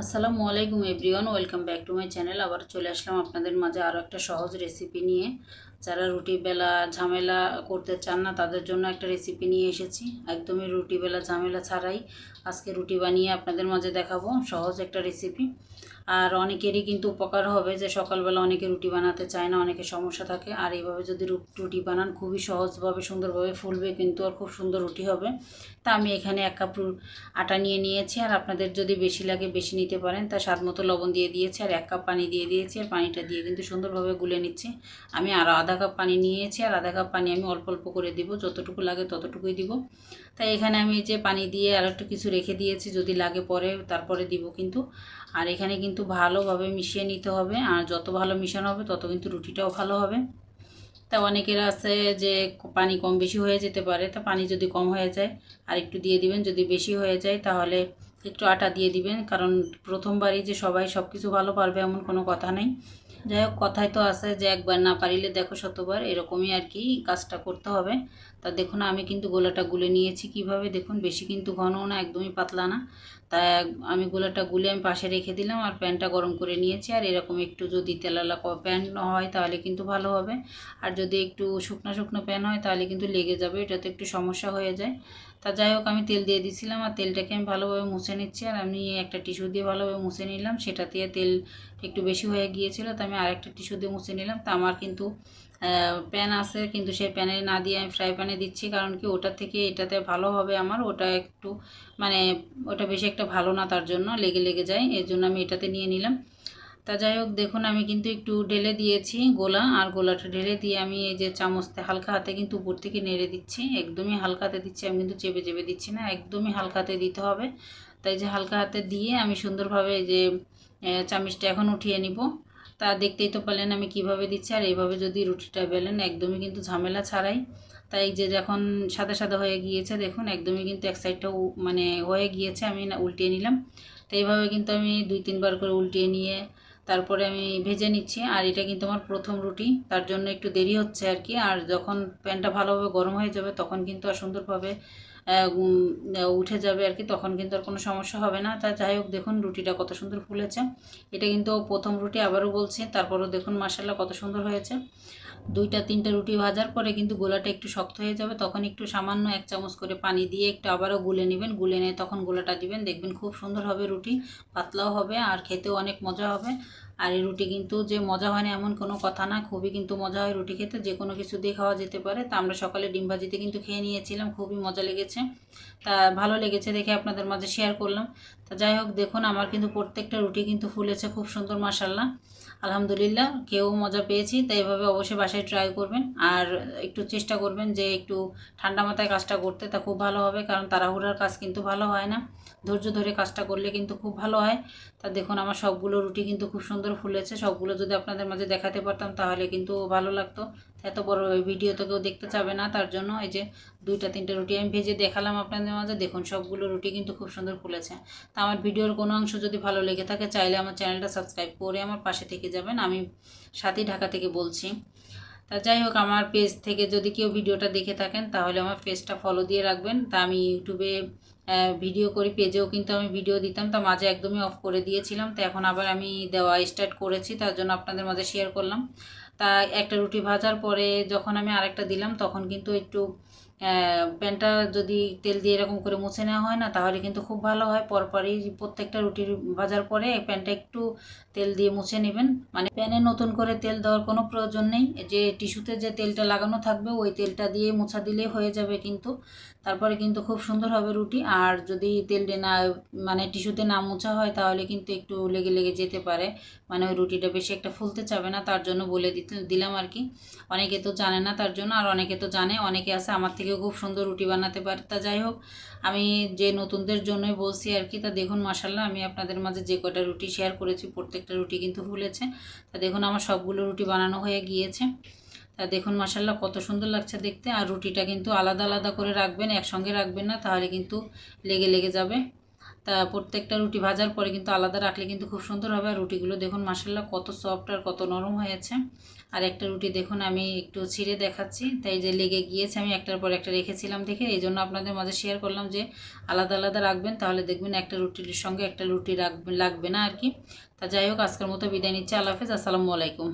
আসসালামু আলাইকুম everyone, welcome back to my channel. আবার চলে আসলাম আপনাদের মাঝে আরও একটা সহজ রেসিপি নিয়ে। যারা রুটি বেলা ঝামেলা করতে চান না, তাদের জন্য একটা রেসিপি নিয়ে এসেছি। একদমই রুটি বেলা ঝামেলা ছাড়াই আজকে রুটি বানিয়ে আপনাদের মাঝে দেখাবো। সহজ একটা রেসিপি। আর অনেকেরই কিন্তু উপকার হবে যে সকালবেলা অনেকে রুটি বানাতে চায় না অনেকে সমস্যা থাকে। আর এইভাবে যদি রুটি বানান, খুবই সহজভাবে, সুন্দরভাবে ফুলবে কিন্তু আর খুব সুন্দর রুটি হবে। তা আমি এখানে এক কাপ আটা নিয়ে নিয়েছি। আর আপনাদের যদি বেশি লাগে, বেশি নিতে পারেন, তা স্বাদ মতো লবণ দিয়ে দিয়েছি। আর এক কাপ পানি দিয়ে দিয়েছি। আর পানিটা দিয়ে কিন্তু সুন্দরভাবে গুলে নিচ্ছি। আমি আরও আধা কাপ পানি নিয়েছি। আর আধা কাপ পানি আমি অল্প অল্প করে দিব। যতটুকু লাগে ততটুকুই দিব। তাই এখানে আমি যে পানি দিয়ে আর একটু কিছু রেখে দিয়েছি। যদি লাগে পরে, তারপরে দিব কিন্তু। আর এখানে কিন্তু ভালোভাবে মিশিয়ে নিতে হবে। আর যত ভালো মিশানো হবে, তত কিন্তু রুটিটাও ভালো হবে। তা অনেকের আছে যে পানি কম বেশি হয়ে যেতে পারে, তা পানি যদি কম হয়ে যায়, আর একটু দিয়ে দিবেন। যদি বেশি হয়ে যায়, তাহলে একটু আটা দিয়ে দিবেন। কারণ প্রথমবারই যে সবাই সব কিছু ভালো পারবে এমন কোনো কথা নেই। যাই হোক কথায় তো আছে যে একবার না পারিলে দেখো শতবার, এরকমই আর কি কাজটা করতে হবে। তা দেখুন, আমি কিন্তু গোলাটা গুলে নিয়েছি কীভাবে? দেখুন, বেশি কিন্তু ঘন না, একদমই পাতলা না। তাই আমি গোলাটা গুলে আমি পাশে রেখে দিলাম আর প্যানটা গরম করে নিয়েছি। আর এরকম একটু যদি তেলালা প্যান হয় তাহলে কিন্তু ভালো হবে। আর যদি একটু শুকনো শুকনো প্যান হয় তাহলে কিন্তু লেগে যাবে, এটাতে একটু সমস্যা হয়ে যায়। তা যাই হোক, আমি তেল দিয়ে দিয়েছিলাম আর তেলটাকে আমি ভালোভাবে মুছে নিচ্ছি। আর আমি একটা টিস্যু দিয়ে ভালোভাবে মুছে নিলাম। সেটা দিয়ে তেল একটু বেশি হয়ে গিয়েছিল, তো আমি আরেকটা টিস্যু দিয়ে মুছে নিলাম। তা আমার কিন্তু প্যান আছে, কিন্তু সেই প্যানে না দিয়ে আমি ফ্রাই প্যানে দিচ্ছি, কারণ কি ওটা থেকে এটাতে ভালো হবে আমার, ওটা একটু মানে ওটা বেশি একটা ভালো না তার জন্য, লেগে লেগে যায়, এর জন্য আমি এটাতে নিয়ে নিলাম। তা যাই হোক, দেখুন আমি কিন্তু একটু ঢেলে দিয়েছি গোলা, আর গোলাটা ঢেলে দিয়ে আমি এই যে চামচতে হালকা হাতে কিন্তু উপর থেকে নেড়ে দিচ্ছি, একদমই হালকা হাতে দিচ্ছি, আমি কিন্তু চেপে চেপে দিচ্ছি না, একদমই হালকা হাতে দিতে হবে। তাই যে হালকা হাতে দিয়ে আমি সুন্দরভাবে এই যে চামিচটা এখন উঠিয়ে নিব। তা দেখতেই তো পারলেন আমি কীভাবে দিচ্ছি, আর এইভাবে যদি রুটিটা বেলেন, একদমই কিন্তু ঝামেলা ছাড়াই। তাই যে যখন সাদা সাদা হয়ে গিয়েছে, দেখুন একদমই কিন্তু এক সাইডটাও মানে হয়ে গিয়েছে, আমি উল্টিয়ে নিলাম। তো এইভাবে কিন্তু আমি দুই, তিনবার করে উল্টিয়ে নিয়ে তারপরে আমি ভেজে নিচ্ছি। আর এটা কিন্তু আমার প্রথম রুটি, তার জন্য একটু দেরি হচ্ছে আর কি। আর যখন প্যানটা ভালোভাবে গরম হয়ে যাবে, তখন কিন্তু আর সুন্দরভাবে উঠে যাবে আর কি, তখন কিন্তু আর কোনো সমস্যা হবে না। তা যাই হোক, দেখুন রুটিটা কত সুন্দর ফুলেছে। এটা কিন্তু প্রথম রুটি আবারও বলছি, তারপরও দেখুন মাসাল্লাহ কত সুন্দর হয়েছে। দুইটা তিনটা রুটি ভাজার পরে কিন্তু গোলাটা একটু শক্ত হয়ে যাবে, তখন একটু সামান্য এক চামচ করে পানি দিয়ে একটু আবারও গুলে নেবেন। গুলে নিয়ে তখন গোলাটা দিবেন, দেখবেন খুব সুন্দর হবে রুটি, পাতলাও হবে আর খেতেও অনেক মজা হবে। আর এই রুটি কিন্তু যে মজা হয় না, এমন কোনো কথা না, খুবই কিন্তু মজা হয় রুটি খেতে, যে কোনো কিছু দিয়ে খাওয়া যেতে পারে। তা আমরা সকালে ডিম ভাজিতে কিন্তু খেয়ে নিয়েছিলাম, খুবই মজা লেগেছে। তা ভালো লেগেছে দেখে আপনাদের মাঝে শেয়ার করলাম। তা যাই হোক, দেখুন আমার কিন্তু প্রত্যেকটা রুটি কিন্তু ফুলেছে, খুব সুন্দর মাসাল্লাহ আলহামদুলিল্লাহ, কেউ মজা পেয়েছি, তাই এভাবে অবশ্যই বাসায় ট্রাই করবেন। আর একটু চেষ্টা করবেন যে একটু ঠান্ডা মাথায় কাজটা করতে, তা খুব ভালো হবে, কারণ তাড়াহুড়ার কাজ কিন্তু ভালো হয় না। ধৈর্য ধরে কাজটা করলে কিন্তু খুব ভালো হয়। তা দেখুন, আমার সবগুলো রুটি কিন্তু খুব সুন্দর ফুলেছে সবগুলো যদি আপনাদের মাঝে দেখাতে পারতাম তাহলে কিন্তু ভালো লাগতো। এত বড় ভিডিও তো কেউ দেখতে চাবে না, তার জন্য এই যে দুইটা, তিনটা রুটি আমি ভেজে দেখালাম আপনাদের মাঝে। দেখুন, সবগুলো রুটি কিন্তু খুব সুন্দর ফুলেছে তা আমার ভিডিওর কোনো অংশ যদি ভালো লেগে থাকে, চাইলে আমার চ্যানেলটা সাবস্ক্রাইব করে আমার পাশে থেকে যাবেন। আমি সাথী ঢাকা থেকে বলছি। তা যাই হোক, আমার পেজ থেকে যদি কেউ ভিডিওটা দেখে থাকেন, তাহলে আমার পেজটা ফলো দিয়ে রাখবেন। তা আমি ইউটিউবে ভিডিও করি, পেজেও কিন্তু আমি ভিডিও দিতাম। তা মাঝে একদমই অফ করে দিয়েছিলাম। তো এখন আবার আমি দেওয়া স্টার্ট করেছি, তার জন্য আপনাদের মাঝে শেয়ার করলাম। তা একটা রুটি ভাজার পরে যখন আমি আরেকটা দিলাম, তখন কিন্তু একটু প্যানটা যদি তেল দিয়ে এরকম করে মুছে নেওয়া হয় না, তাহলে কিন্তু খুব ভালো হয়। পরপরই প্রত্যেকটা রুটি ভাজার পরে প্যানটা একটু তেল দিয়ে মুছে নেবেন। মানে প্যানে নতুন করে তেল দেওয়ার কোনো প্রয়োজন নেই। যে টিস্যুতে যে তেলটা লাগানো থাকবে, ওই তেলটা দিয়ে মোছা দিলেই হয়ে যাবে কিন্তু। তারপরে কিন্তু খুব সুন্দর হবে রুটি। আর যদি তেলটা না মানে টিস্যুতে না মোছা হয়, তাহলে কিন্তু একটু লেগে লেগে যেতে পারে। মানে ওই রুটিটা বেশি একটা ফুলতে চাবে না, তার জন্য বলে দিতে, দিলাম আর কি। অনেকে তো জানে না তার জন্য, আর অনেকে তো জানে। অনেকে আছে আমার থেকেও খুব সুন্দর রুটি বানাতে পারে, তা যাই হোক, আমি যে নতুনদের জন্যই বলছি আর কি, তা দেখুন মাসাল্লাহ আমি আপনাদের মাঝে যে কটা রুটি শেয়ার করেছি, প্রত্যেকটা রুটি কিন্তু ভুলেছে। তা দেখুন আমার সবগুলো রুটি বানানো হয়ে গিয়েছে। তা দেখুন মাসাল্লাহ কত সুন্দর লাগছে দেখতে। আর রুটিটা কিন্তু আলাদা আলাদা করে রাখবেন, একসঙ্গে রাখবেন না, তাহলে কিন্তু লেগে লেগে যাবে। তা প্রত্যেকটা রুটি ভাজার পরে কিন্তু আলাদা রাখলে কিন্তু খুব সুন্দর হবে। আর রুটিগুলো দেখুন মাসাল্লাহ কত সফট আর কত নরম হয়েছে। আর একটা রুটি দেখুন, আমি একটু ছিঁড়ে দেখাচ্ছি। তাই যে লেগে গিয়েছে, আমি একটার পর একটা রেখেছিলাম দেখে। এই জন্য আপনাদের মাঝে শেয়ার করলাম যে আলাদা আলাদা রাখবেন, তাহলে দেখবেন একটা রুটির সঙ্গে একটা রুটি রাখবেন লাগবে না আর কি। তা যাই হোক, আজকের মতো বিদায় নিচ্ছে। আল্লাহ হাফেজ, আসসালামু আলাইকুম।